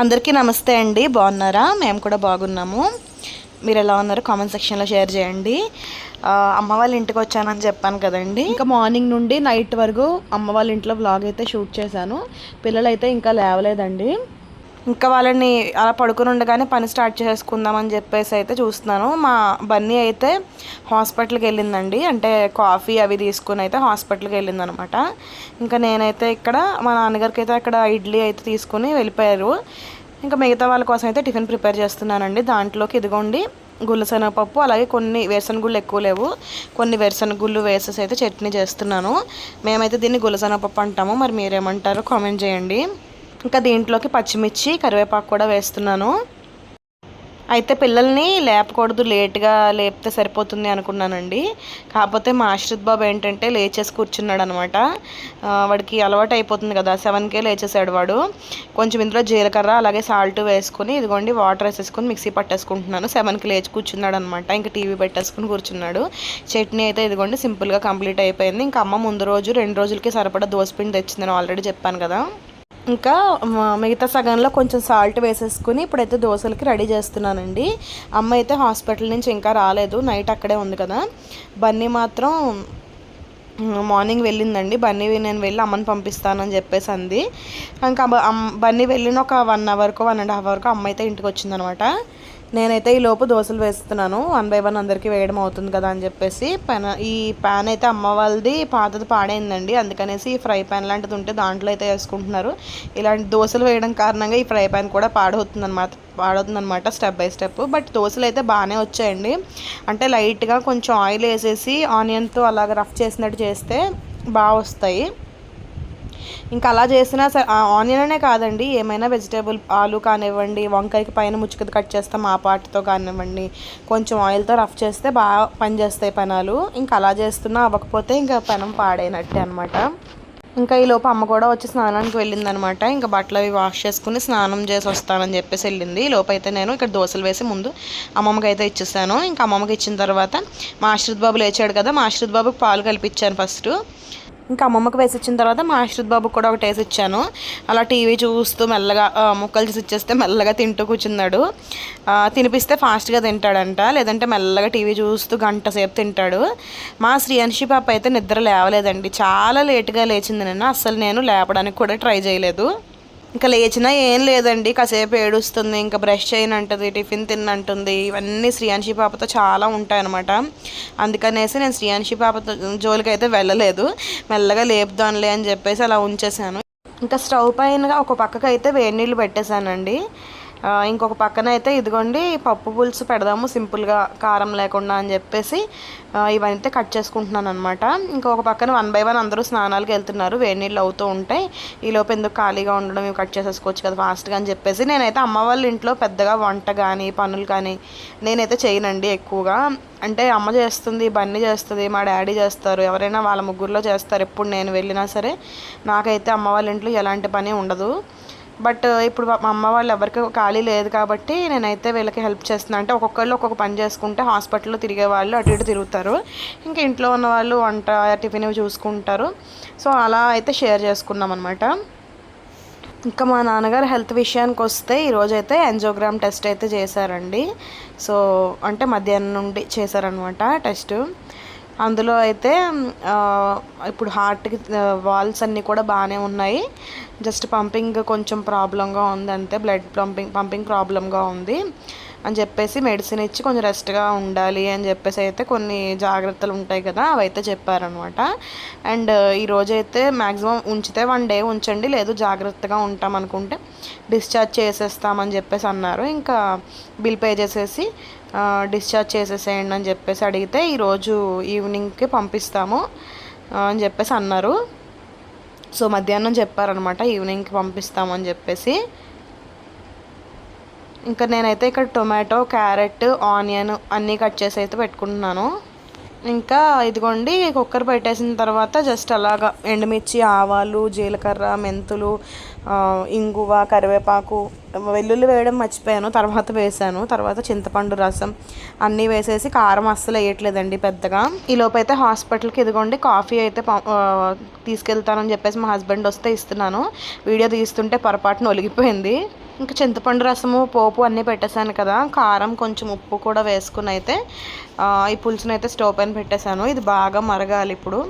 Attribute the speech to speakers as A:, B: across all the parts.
A: అందరికీ నమస్తే అండి. బాగున్నారా? మేము కూడా బాగున్నాము. మీరు ఎలా ఉన్నారు? కామెంట్ సెక్షన్లో షేర్ చేయండి. అమ్మ వాళ్ళ ఇంటికి వచ్చానని చెప్పాను కదండి. ఇంకా మార్నింగ్ నుండి నైట్ వరకు అమ్మ వాళ్ళ ఇంట్లో వ్లాగ్ అయితే షూట్ చేశాను. పిల్లలైతే ఇంకా లేవలేదండి. ఇంకా వాళ్ళని అలా పడుకుని ఉండగానే పని స్టార్ట్ చేసుకుందామని చెప్పేసి అయితే చూస్తున్నాను. మా బన్నీ అయితే హాస్పిటల్కి వెళ్ళిందండి. అంటే కాఫీ అవి తీసుకుని అయితే హాస్పిటల్కి వెళ్ళిందనమాట. ఇంకా నేనైతే ఇక్కడ మా నాన్నగారికి అయితే అక్కడ ఇడ్లీ అయితే తీసుకుని వెళ్ళిపోయారు. ఇంకా మిగతా వాళ్ళ కోసం అయితే టిఫిన్ ప్రిపేర్ చేస్తున్నానండి. దాంట్లోకి ఇదిగోండి గుల్లశనగపప్పు అలాగే కొన్ని వేరుశనగ గుళ్ళు ఎక్కువ లేవు. కొన్ని వేరుశనగ గుళ్ళు వేసేసి అయితే చట్నీ చేస్తున్నాను. మేమైతే దీన్ని గుల్లశనగపప్పు అంటాము. మరి మీరేమంటారో కామెంట్ చేయండి. ఇంకా దీంట్లోకి పచ్చిమిర్చి కరివేపాకు కూడా వేస్తున్నాను. అయితే పిల్లల్ని లేపకూడదు లేట్గా లేపితే సరిపోతుంది అనుకున్నానండి. కాకపోతే మా ఆశ్రిత్ బాబు ఏంటంటే లేచేసి కూర్చున్నాడు అనమాట వాడికి అలవాటు అయిపోతుంది కదా సెవెన్కే లేచేసాడు వాడు. కొంచెం ఇందులో జీలకర్ర అలాగే సాల్ట్ వేసుకుని ఇదిగోండి వాటర్ వేసేసుకుని మిక్సీ పట్టేసుకుంటున్నాను. సెవెన్కి లేచి కూర్చున్నాడు అనమాట ఇంకా టీవీ పెట్టేసుకుని కూర్చున్నాడు. చట్నీ అయితే ఇదిగోండి సింపుల్గా కంప్లీట్ అయిపోయింది. ఇంకా అమ్మ ముందు రోజు రెండు రోజులకి సరిపడా దోసపిండి తెచ్చిందని ఆల్రెడీ చెప్పాను కదా. ఇంకా మిగతా సగంలో కొంచెం సాల్ట్ వేసేసుకుని ఇప్పుడైతే దోశలకి రెడీ చేస్తున్నానండి. అమ్మ అయితే హాస్పిటల్ నుంచి ఇంకా రాలేదు నైట్ అక్కడే ఉంది కదా. బన్నీ మాత్రం మార్నింగ్ వెళ్ళిందండి. బన్నీ నేను వెళ్ళి అమ్మని పంపిస్తానని చెప్పేసి అంది. ఇంకా బన్నీ వెళ్ళిన ఒక వన్ అవర్కో వన్ అండ్ హాఫ్ అవర్కో అమ్మ అయితే ఇంటికి వచ్చిందనమాట. నేనైతే ఈ లోపు దోశలు వేస్తున్నాను. వన్ బై వన్ అందరికీ వేయడం అవుతుంది కదా అని చెప్పేసి పెన ఈ ప్యాన్ అయితే అమ్మ వాళ్ళది పాతది పాడైందండి. అందుకనేసి ఈ ఫ్రై ప్యాన్ లాంటిది ఉంటే దాంట్లో అయితే వేసుకుంటున్నారు. ఇలాంటి దోశలు వేయడం కారణంగా ఈ ఫ్రై ప్యాన్ కూడా పాడవుతుంది అనమాట పాడవుతుంది అనమాట స్టెప్ బై స్టెప్. బట్ దోశలు అయితే బాగానే వచ్చాయండి. అంటే లైట్గా కొంచెం ఆయిల్ వేసేసి ఆనియన్తో అలాగ రఫ్ చేసినట్టు చేస్తే బాగా వస్తాయి. ఇంకా అలా చేసినా సరే ఆనియన్ అనే కాదండి ఏమైనా వెజిటేబుల్ ఆలు కానివ్వండి వంకాయకి పైన ముచ్చుకది కట్ చేస్తాం ఆ పాటితో కానివ్వండి కొంచెం ఆయిల్తో రఫ్ చేస్తే బాగా పనిచేస్తాయి పెనాలు. ఇంకా అలా చేస్తున్నా అవ్వకపోతే ఇంకా పెనం పాడైనట్టే అనమాట ఇంకా ఈ లోపు అమ్మ కూడా వచ్చి స్నానానికి వెళ్ళిందనమాట ఇంకా బట్టలు అవి వాష్ చేసుకుని స్నానం చేసి వస్తానని చెప్పేసి వెళ్ళింది. ఈ లోపు అయితే నేను ఇక్కడ దోశలు వేసి ముందు అమ్మమ్మకి అయితే ఇచ్చేసాను. ఇంకా అమ్మమ్మకి ఇచ్చిన తర్వాత మా ఆశ్రిత్ బాబు లేచాడు కదా మా ఆశ్రిత్ బాబుకి పాలు కలిపించాను ఫస్ట్. ఇంకా అమ్మమ్మకి వేసి ఇచ్చిన తర్వాత మా ఆశ్రిత్ బాబుకి కూడా ఒకటి వేసి ఇచ్చాను. అలా టీవీ చూస్తూ మెల్లగా ముక్కలు చేసి ఇచ్చేస్తే మెల్లగా తింటూ కూర్చున్నాడు. తినిపిస్తే ఫాస్ట్గా తింటాడంట. లేదంటే మెల్లగా టీవీ చూస్తూ గంట సేపు తింటాడు. మా శ్రీయాన్షి పాప అయితే నిద్ర లేవలేదండి. చాలా లేట్గా లేచింది నిన్న. అసలు నేను లేపడానికి కూడా ట్రై చేయలేదు. ఇంకా లేచినా ఏం లేదండి కాసేపు ఏడుస్తుంది ఇంకా బ్రష్ చేయనంటుంది టిఫిన్ తిన్నంటుంది. ఇవన్నీ శ్రీయాంశి పాపతో చాలా ఉంటాయన్నమాట. అందుకనేసి నేను శ్రీయాంశి పాపతో జోలికి అయితే వెళ్ళలేదు. మెల్లగా లేపుదానులే అని చెప్పేసి అలా ఉంచేసాను ఇంకా స్టవ్ పైన ఒక పక్కకైతే వేడి నీళ్ళు పెట్టేశానండి. ఇంకొక పక్కన అయితే ఇదిగోండి పప్పు పులుసు పెడదాము సింపుల్గా కారం లేకుండా అని చెప్పేసి ఇవన్నీ కట్ చేసుకుంటున్నాను అనమాట ఇంకొక పక్కన వన్ బై వన్ అందరూ స్నానాలకు వెళ్తున్నారు వేడి నీళ్ళు అవుతూ ఉంటాయి. ఈ లోపు ఎందుకు ఖాళీగా ఉండడం ఇవి కట్ చేసేసుకోవచ్చు కదా ఫాస్ట్గా అని చెప్పేసి నేనైతే అమ్మ వాళ్ళ ఇంట్లో పెద్దగా వంట కానీ పనులు కానీ నేనైతే చేయనండి ఎక్కువగా. అంటే అమ్మ చేస్తుంది బన్నీ చేస్తుంది మా డాడీ చేస్తారు ఎవరైనా వాళ్ళ ముగ్గురులో చేస్తారు ఎప్పుడు నేను వెళ్ళినా సరే. నాకైతే అమ్మ వాళ్ళ ఇంట్లో ఎలాంటి పని ఉండదు. బట్ ఇప్పుడు మా అమ్మ వాళ్ళు ఎవరికి ఖాళీ లేదు కాబట్టి నేనైతే వీళ్ళకి హెల్ప్ చేస్తున్నాను అంటే ఒక్కొక్కళ్ళు ఒక్కొక్క పని చేసుకుంటే హాస్పిటల్లో తిరిగే వాళ్ళు అటు ఇటు తిరుగుతారు. ఇంకా ఇంట్లో ఉన్న వాళ్ళు వంట టిఫిన్ చూసుకుంటారు. సో అలా అయితే షేర్ చేసుకున్నాం అనమాట ఇంకా మా నాన్నగారు హెల్త్ విషయానికి వస్తే ఈరోజు అయితే ఎంజోగ్రామ్ టెస్ట్ అయితే చేశారండి. సో అంటే మధ్యాహ్నం నుండి చేశారనమాట టెస్ట్. అందులో అయితే ఇప్పుడు హార్ట్కి వాల్స్ అన్నీ కూడా బాగానే ఉన్నాయి. జస్ట్ పంపింగ్ కొంచెం ప్రాబ్లంగా ఉంది అంతే బ్లడ్ పంపింగ్ పంపింగ్ ప్రాబ్లంగా ఉంది. అని చెప్పేసి మెడిసిన్ ఇచ్చి కొంచెం రెస్ట్గా ఉండాలి అని చెప్పేసి అయితే కొన్ని జాగ్రత్తలు ఉంటాయి కదా అవైతే చెప్పారనమాట అండ్ ఈరోజు అయితే మ్యాక్సిమం ఉంచితే వన్ డే ఉంచండి లేదు జాగ్రత్తగా ఉంటాం అనుకుంటే డిశ్చార్జ్ చేసేస్తామని చెప్పేసి అన్నారు. ఇంకా బిల్ పే చేసేసి డిశ్చార్జ్ చేసేసేయండి అని చెప్పేసి అడిగితే ఈరోజు ఈవినింగ్కి పంపిస్తాము అని చెప్పేసి అన్నారు. సో మధ్యాహ్నం చెప్పారనమాట ఈవినింగ్కి పంపిస్తామని చెప్పేసి. ఇంకా నేనైతే ఇక్కడ టొమాటో క్యారెట్ ఆనియన్ అన్నీ కట్ చేసి అయితే పెట్టుకుంటున్నాను. ఇంకా ఇదిగోండి కుక్కర్ పెట్టేసిన తర్వాత జస్ట్ అలాగా ఎండుమిర్చి ఆవాలు జీలకర్ర మెంతులు ఇంగువ కరివేపాకు వెల్లుల్లి వేయడం మర్చిపోయాను తర్వాత వేసాను తర్వాత చింతపండు రసం అన్నీ వేసేసి కారం అస్సలు వేయట్లేదండి పెద్దగా. ఈ అయితే హాస్పిటల్కి ఇదిగోండి కాఫీ అయితే తీసుకెళ్తానని చెప్పేసి మా హస్బెండ్ వస్తే ఇస్తున్నాను. వీడియో తీస్తుంటే పొరపాటున ఒలిగిపోయింది. ఇంకా చింతపండు రసము పోపు అన్నీ పెట్టేశాను కదా. కారం కొంచెం ఉప్పు కూడా వేసుకుని అయితే ఈ పులుసుని అయితే స్టవ్ పైన పెట్టేశాను. ఇది బాగా మరగాలి ఇప్పుడు.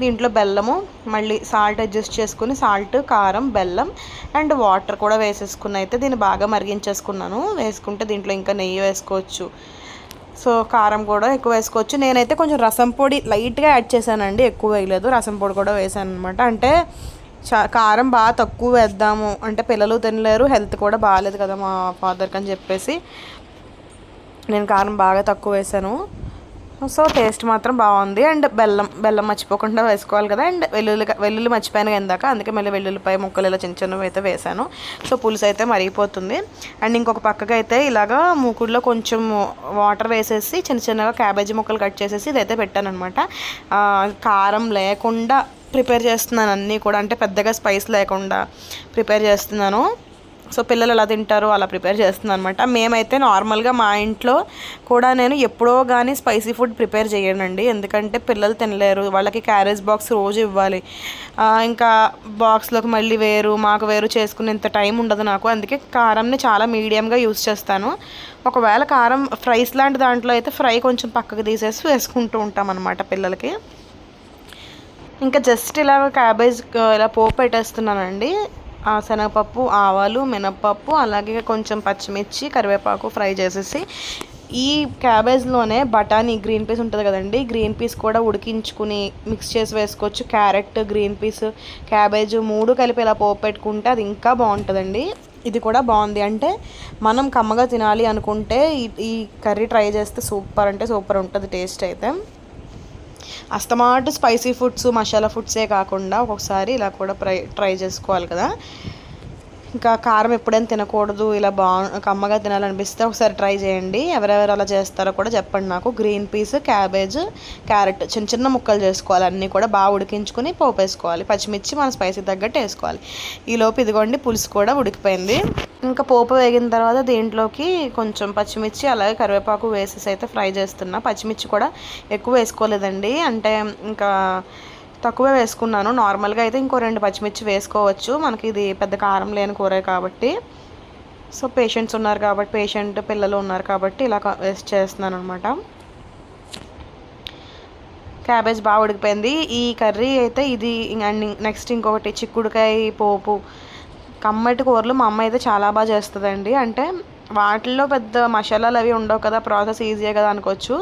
A: దీంట్లో బెల్లము మళ్ళీ సాల్ట్ అడ్జస్ట్ చేసుకుని సాల్ట్ కారం బెల్లం అండ్ వాటర్ కూడా వేసేసుకుని అయితే దీన్ని బాగా మరిగించేసుకున్నాను. వేసుకుంటే దీంట్లో ఇంకా నెయ్యి వేసుకోవచ్చు. సో కారం కూడా ఎక్కువ వేసుకోవచ్చు. నేనైతే కొంచెం రసం పొడి లైట్గా యాడ్ చేశానండి. ఎక్కువ వేయలేదు. రసం పొడి కూడా వేసాను అనమాట అంటే కారం బాగా తక్కువ వేద్దాము. అంటే పిల్లలు తినలేరు హెల్త్ కూడా బాగాలేదు కదా మా ఫాదర్కి అని చెప్పేసి. నేను కారం బాగా తక్కువ వేసాను. సో టేస్ట్ మాత్రం బాగుంది. అండ్ బెల్లం బెల్లం మర్చిపోకుండా వేసుకోవాలి కదా. అండ్ వెల్లుల్లి వెల్లుల్లి మర్చిపోయాను ఇందాక. అందుకే మళ్ళీ వెల్లుల్లిపాయ ముక్కలు ఇలా చిన్న చిన్నవి అయితే వేసాను. సో పులుసు అయితే మరిగిపోతుంది. అండ్ ఇంకొక పక్కకి అయితే ఇలాగా మూకుడులో కొంచెం వాటర్ వేసేసి చిన్న చిన్నగా క్యాబేజీ ముక్కలు కట్ చేసేసి ఇదైతే పెట్టాను అనమాట కారం లేకుండా ప్రిపేర్ చేస్తున్నాను అన్నీ కూడా. అంటే పెద్దగా స్పైస్ లేకుండా ప్రిపేర్ చేస్తున్నాను. సో పిల్లలు ఎలా తింటారు అలా ప్రిపేర్ చేస్తున్నాను అనమాట మేమైతే నార్మల్గా మా ఇంట్లో కూడా నేను ఎప్పుడో కానీ స్పైసీ ఫుడ్ ప్రిపేర్ చేయనండి. ఎందుకంటే పిల్లలు తినలేరు. వాళ్ళకి క్యారేజ్ బాక్స్ రోజు ఇవ్వాలి. ఇంకా బాక్స్లోకి మళ్ళీ వేరు మాకు వేరు చేసుకునేంత టైం ఉండదు నాకు. అందుకే కారంని చాలా మీడియంగా యూస్ చేస్తాను. ఒకవేళ కారం ఫ్రైస్ లాంటి దాంట్లో అయితే ఫ్రై కొంచెం పక్కకు తీసేసి వేసుకుంటూ ఉంటాం అనమాట పిల్లలకి. ఇంకా జస్ట్ ఇలా క్యాబేజ్ ఇలా పోపు పెట్టేస్తున్నానండి. ఆ శనగపప్పు ఆవాలు మినప్పప్పు అలాగే కొంచెం పచ్చిమిర్చి కరివేపాకు ఫ్రై చేసేసి ఈ క్యాబేజ్లోనే బఠానీ గ్రీన్ పీస్ ఉంటుంది కదండి. గ్రీన్ పీస్ కూడా ఉడికించుకుని మిక్స్ చేసి వేసుకోవచ్చు. క్యారెట్ గ్రీన్ పీస్ క్యాబేజ్ మూడు కలిపి ఇలా పోపు పెట్టుకుంటే అది ఇంకా బాగుంటుందండి. ఇది కూడా బాగుంది. అంటే మనం కమ్మగా తినాలి అనుకుంటే ఈ కర్రీ ట్రై చేస్తే సూపర్ అంటే సూపర్ ఉంటుంది టేస్ట్ అయితే. అస్తమాటు స్పైసీ ఫుడ్స్ మసాలా ఫుడ్సే కాకుండా ఒక్కొక్కసారి ఇలా కూడా ట్రై ట్రై చేసుకోవాలి కదా. ఇంకా కారం ఎప్పుడైనా తినకూడదు ఇలా బా కమ్మగా తినాలనిపిస్తే ఒకసారి ట్రై చేయండి. ఎవరెవరు అలా చేస్తారో కూడా చెప్పండి నాకు. గ్రీన్ పీస్ క్యాబేజ్ క్యారెట్ చిన్న చిన్న ముక్కలు చేసుకోవాలి. అన్నీ కూడా బాగా ఉడికించుకుని పోపు వేసుకోవాలి. పచ్చిమిర్చి మన స్పైసీ తగ్గట్టు వేసుకోవాలి. ఈలోపు ఇదిగోండి పులుసు కూడా ఉడికిపోయింది. ఇంకా పోపు వేగిన తర్వాత దీంట్లోకి కొంచెం పచ్చిమిర్చి అలాగే కరివేపాకు వేసేసి అయితే ఫ్రై చేస్తున్నా. పచ్చిమిర్చి కూడా ఎక్కువ వేసుకోలేదండి. అంటే ఇంకా తక్కువే వేసుకున్నాను. నార్మల్గా అయితే ఇంకో రెండు పచ్చిమిర్చి వేసుకోవచ్చు. మనకి ఇది పెద్ద కారం లేని కూర కాబట్టి. సో పేషెంట్స్ ఉన్నారు కాబట్టి పేషెంట్ పిల్లలు ఉన్నారు కాబట్టి ఇలా వేస్ట్ చేస్తున్నాను అనమాట క్యాబేజ్ బాగా ఉడికిపోయింది. ఈ కర్రీ అయితే ఇది అండ్ నెక్స్ట్ ఇంకొకటి చిక్కుడుకాయ పోపు. కమ్మటి కూరలు మా అమ్మ అయితే చాలా బాగా చేస్తుందండి. అంటే వాటిల్లో పెద్ద మసాలాలు అవి ఉండవు కదా ప్రాసెస్ ఈజీయే కదా అనుకోవచ్చు.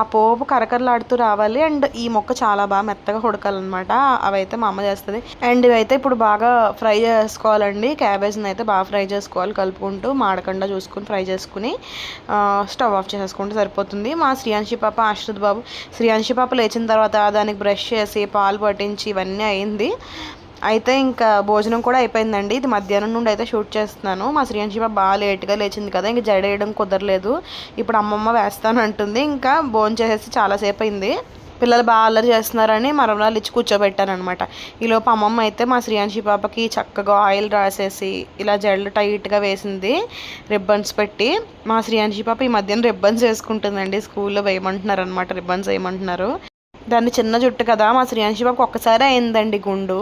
A: ఆ పోపు కరకరలాడుతూ రావాలి. అండ్ ఈ మొక్క చాలా బాగా మెత్తగా ఉడకాలన్నమాట. అవైతే మా అమ్మ చేస్తుంది. అండ్ ఇవైతే ఇప్పుడు బాగా ఫ్రై చేసుకోవాలండి. క్యాబేజ్ని అయితే బాగా ఫ్రై చేసుకోవాలి. కలుపుకుంటూ మాడకుండా చూసుకుని ఫ్రై చేసుకుని స్టవ్ ఆఫ్ చేసేసుకుంటే సరిపోతుంది. మా శ్రీయాంశి పాప ఆశ్రిత్ బాబు శ్రీయాంశి పాప లేచిన తర్వాత దానికి బ్రష్ చేసి పాలు పట్టించి ఇవన్నీ అయింది. అయితే ఇంకా భోజనం కూడా అయిపోయిందండి. ఇది మధ్యాహ్నం నుండి అయితే షూట్ చేస్తున్నాను. మా శ్రీయాంశి పాప బాగా లేట్గా లేచింది కదా ఇంకా జడ వేయడం కుదరలేదు. ఇప్పుడు అమ్మమ్మ వేస్తాను అంటుంది. ఇంకా భోజనం చేసేసి చాలాసేపు అయింది. పిల్లలు బాగా అల్లరి చేస్తున్నారని మరమరాలు ఇచ్చి కూర్చోబెట్టానమాట అనమాట ఈలోపు అమ్మమ్మ అయితే మా శ్రీయాంశి పాపకి చక్కగా ఆయిల్ రాసేసి ఇలా జడలు టైట్గా వేసింది రిబ్బన్స్ పెట్టి. మా శ్రీయాంశి పాప ఈ మధ్యన రిబ్బన్స్ వేసుకుంటుందండి. స్కూల్లో వేయమంటున్నారు అనమాట రిబ్బన్స్ వేయమంటున్నారు. దాన్ని చిన్న జుట్టు కదా మా శ్రీయాంశి బాబుకి ఒక్కసారి అయిందండి గుండు.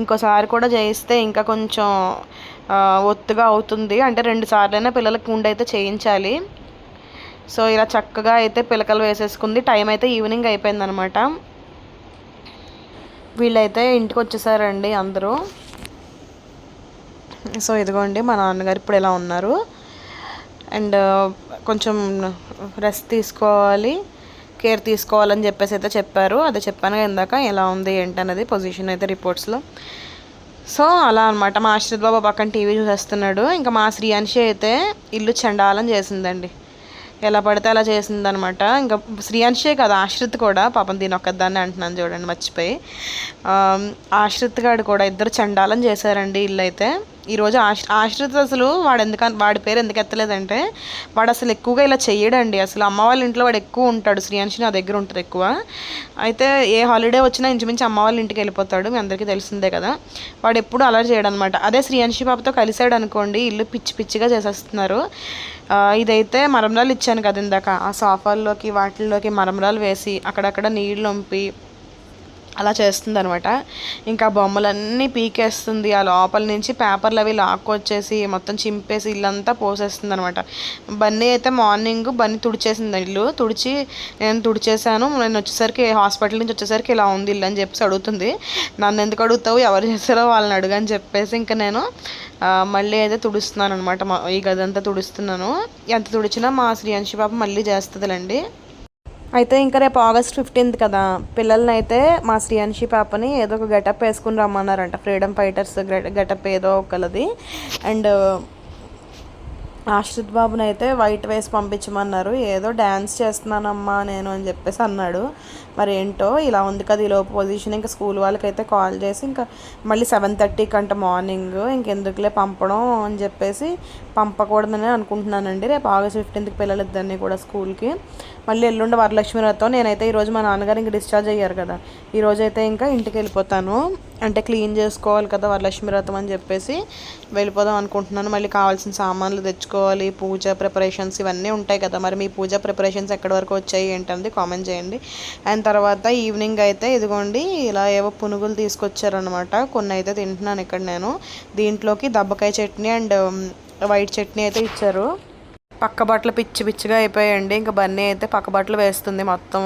A: ఇంకోసారి కూడా చేయిస్తే ఇంకా కొంచెం ఒత్తుగా అవుతుంది. అంటే రెండు సార్లైనా పిల్లలకి గుండు అయితే చేయించాలి. సో ఇలా చక్కగా అయితే పిలకలు వేసేసుకుంది. టైం అయితే ఈవినింగ్ అయిపోయిందనమాట. వీళ్ళైతే ఇంటికి వచ్చేసారండి అందరూ. సో ఇదిగోండి మా నాన్నగారు ఇప్పుడు ఇలా ఉన్నారు. అండ్ కొంచెం రెస్ట్ తీసుకోవాలి. కేర్ తీసుకోవాలని చెప్పేసి అయితే చెప్పారు. అదే చెప్పాను ఇందాక ఎలా ఉంది ఏంటనేది పొజిషన్ అయితే రిపోర్ట్స్లో సో అలా అనమాట మా ఆశ్రిత్ బాబు పక్కన టీవీ చూసేస్తున్నాడు. ఇంకా మా శ్రీయాన్షి అయితే ఇల్లు చండాలం చేసిందండి. ఎలా పడితే అలా చేసిందనమాట ఇంకా శ్రీయాన్షే కదా ఆశ్రిత్ కూడా. పాపం దీని ఒక్కదాన్ని అంటున్నాను చూడండి మర్చిపోయి. ఆశ్రిత్ గారు కూడా ఇద్దరు చండాలం చేశారండి ఇల్లు అయితే. ఈరోజు ఆశ్ ఆశ్రిత్ అసలు వాడు ఎందుక వాడి పేరు ఎందుకు ఎత్తలేదంటే వాడు అసలు ఎక్కువగా ఇలా చెయ్యడండి. అసలు అమ్మ వాళ్ళ ఇంట్లో వాడు ఎక్కువ ఉంటాడు. శ్రీయాంశి నా దగ్గర ఉంటుంది ఎక్కువ. అయితే ఏ హాలిడే వచ్చినా ఇంచుమించు అమ్మ వాళ్ళ ఇంటికి వెళ్ళిపోతాడు. మీ అందరికీ తెలిసిందే కదా. వాడు ఎప్పుడు అలా చేయడం అనమాట అదే శ్రీయాంశి పాపతో కలిసాడు అనుకోండి ఇల్లు పిచ్చి పిచ్చిగా చేసేస్తున్నారు. ఇదైతే మరమరాలు ఇచ్చాను కదా ఇందాక. ఆ సోఫాల్లోకి వాటిల్లోకి మరమరాలు వేసి అక్కడక్కడ నీళ్ళు వంపి అలా చేస్తుంది అనమాట ఇంకా బొమ్మలన్నీ పీకేస్తుంది. ఆ లోపల నుంచి పేపర్లు అవి లాక్కొచ్చేసి మొత్తం చింపేసి ఇల్లంతా పోసేస్తుంది అనమాట బన్నీ అయితే మార్నింగ్ బన్నీ తుడిచేసింది ఇల్లు. తుడిచి నేను తుడిచేసాను నేను వచ్చేసరికి హాస్పిటల్ నుంచి వచ్చేసరికి ఇలా ఉంది ఇల్లు అని చెప్పేసి అడుగుతుంది. నన్ను ఎందుకు అడుగుతావు? ఎవరు చేస్తారో వాళ్ళని అడుగని చెప్పేసి ఇంకా నేను మళ్ళీ అయితే తుడుస్తున్నాను అనమాట ఈ గదంతా తుడుస్తున్నాను. ఎంత తుడిచినా మా శ్రీయాంశి పాప మళ్ళీ చేస్తుందిలండి. అయితే ఇంకా రేపు ఆగస్ట్ ఫిఫ్టీన్త్ కదా. పిల్లల్ని అయితే మా శ్రీయాన్షి పాపని ఏదో ఒక గెటప్ వేసుకుని రమ్మన్నారంట. ఫ్రీడమ్ ఫైటర్స్ గెటప్ ఏదో ఒకలది అండ్ ఆశ్రిత్ బాబుని అయితే వైట్ వేసి పంపించమన్నారు. ఏదో డ్యాన్స్ చేస్తున్నానమ్మా నేను అని చెప్పేసి అన్నాడు. మరి ఏంటో ఇలా ఉంది కదా ఈ లోపు పొజిషన్ ఇంకా స్కూల్ వాళ్ళకైతే కాల్ చేసి ఇంకా మళ్ళీ సెవెన్ థర్టీకి అంట మార్నింగ్. ఇంకెందుకులే పంపడం అని చెప్పేసి పంపకూడదని అనుకుంటున్నానండి. రేపు ఆగస్ట్ ఫిఫ్టీన్త్కి పిల్లలిద్దరిని కూడా స్కూల్కి. మళ్ళీ ఎల్లుండి వరలక్ష్మి వ్రతం నేనైతే ఈరోజు మా నాన్నగారు ఇంక డిశ్చార్జ్ అయ్యారు కదా. ఈరోజు అయితే ఇంకా ఇంటికి వెళ్ళిపోతాను. అంటే క్లీన్ చేసుకోవాలి కదా వరలక్ష్మి వ్రతం అని చెప్పేసి వెళ్ళిపోదాం అనుకుంటున్నాను. మళ్ళీ కావాల్సిన సామాన్లు తెచ్చుకోవాలి పూజ ప్రిపరేషన్స్ ఇవన్నీ ఉంటాయి కదా. మరి మీ పూజ ప్రిపరేషన్స్ ఎక్కడి వరకు వచ్చాయి ఏంటన్నది కామెంట్ చేయండి. అండ్ తర్వాత ఈవినింగ్ అయితే ఇదిగోండి ఇలా ఏవో పునుగులు తీసుకొచ్చారనమాట కొన్ని అయితే తింటున్నాను ఇక్కడ నేను. దీంట్లోకి దబ్బకాయ చట్నీ అండ్ వైట్ చట్నీ అయితే ఇచ్చారు. పక్క బట్టలు పిచ్చి పిచ్చిగా అయిపోయాయండి. ఇంకా బన్నీ అయితే పక్క బట్టలు వేస్తుంది మొత్తం.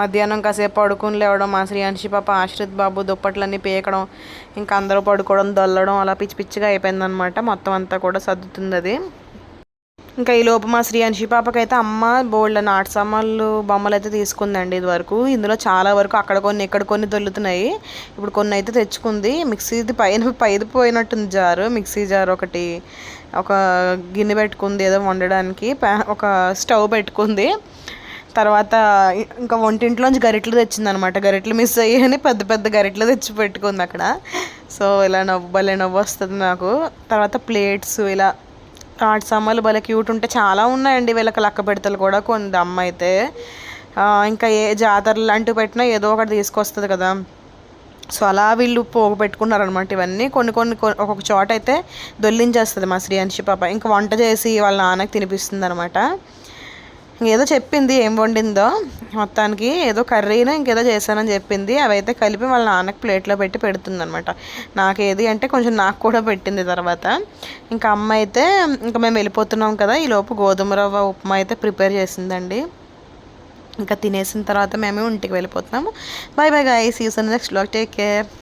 A: మధ్యాహ్నం కాసేపు పడుకుని లేవడం మా శ్రీయాంశి పాప ఆశ్రిత్ బాబు దుప్పట్లన్నీ పీకడం ఇంకా అందరూ పడుకోవడం దొల్లడం అలా పిచ్చి పిచ్చిగా అయిపోయిందనమాట మొత్తం అంతా కూడా సర్దుతుంది అది. ఇంకా ఈ లోపు మా శ్రీ అనిషి పాపకైతే అమ్మ బోల్డ్ నాటు సామాన్లు బొమ్మలు అయితే తీసుకుందండి ఇది వరకు ఇందులో చాలా వరకు అక్కడ కొన్ని ఇక్కడ కొన్ని దొల్లుతున్నాయి. ఇప్పుడు కొన్ని అయితే తెచ్చుకుంది. మిక్సీది పైన పైది పోయినట్టుంది జారు మిక్సీ జార్ ఒకటి. ఒక గిన్నె పెట్టుకుంది ఏదో వండడానికి ఒక స్టవ్ పెట్టుకుంది. తర్వాత ఇంకా వంటింట్లోంచి గరిట్లు తెచ్చిందనమాట. గరిట్లు మిస్ అయ్యాయని పెద్ద పెద్ద గరిటెలు తెచ్చి పెట్టుకుంది అక్కడ. సో ఇలా నవ్వు భలే నవ్వు వస్తుంది నాకు. తర్వాత ప్లేట్స్ ఇలా ఆట సామాన్లు భలే క్యూట్ ఉంటే చాలా ఉన్నాయండి వీళ్ళకి లక్క పెడతలు కూడా కొంత అమ్మ అయితే ఇంకా ఏ జాతరలు లాంటివి పెట్టినా ఏదో ఒకటి తీసుకొస్తుంది కదా. సో అలా వీళ్ళు పోగు పెట్టుకున్నారనమాట ఇవన్నీ. కొన్ని కొన్ని ఒక్కొక్క చోట అయితే దొల్లించేస్తుంది మా శ్రీయాంశి పాప. ఇంకా వంట చేసి వాళ్ళ నాన్నకి తినిపిస్తుంది అనమాట ఏదో చెప్పింది ఏం వండిందో మొత్తానికి. ఏదో కర్రీను ఇంకేదో చేశానని చెప్పింది. అవైతే కలిపి వాళ్ళ నాన్నకి ప్లేట్లో పెట్టి పెడుతుంది అనమాట నాకు ఏది అంటే కొంచెం నాకు కూడా పెట్టింది తర్వాత. ఇంకా అమ్మ అయితే ఇంకా మేము వెళ్ళిపోతున్నాం కదా ఈలోపు గోధుమ రవ్వ ఉప్మా అయితే ప్రిపేర్ చేసిందండి. ఇంకా తినేసిన తర్వాత మేము ఇంటికి వెళ్ళిపోతున్నాము. Bye bye guys see next blog take care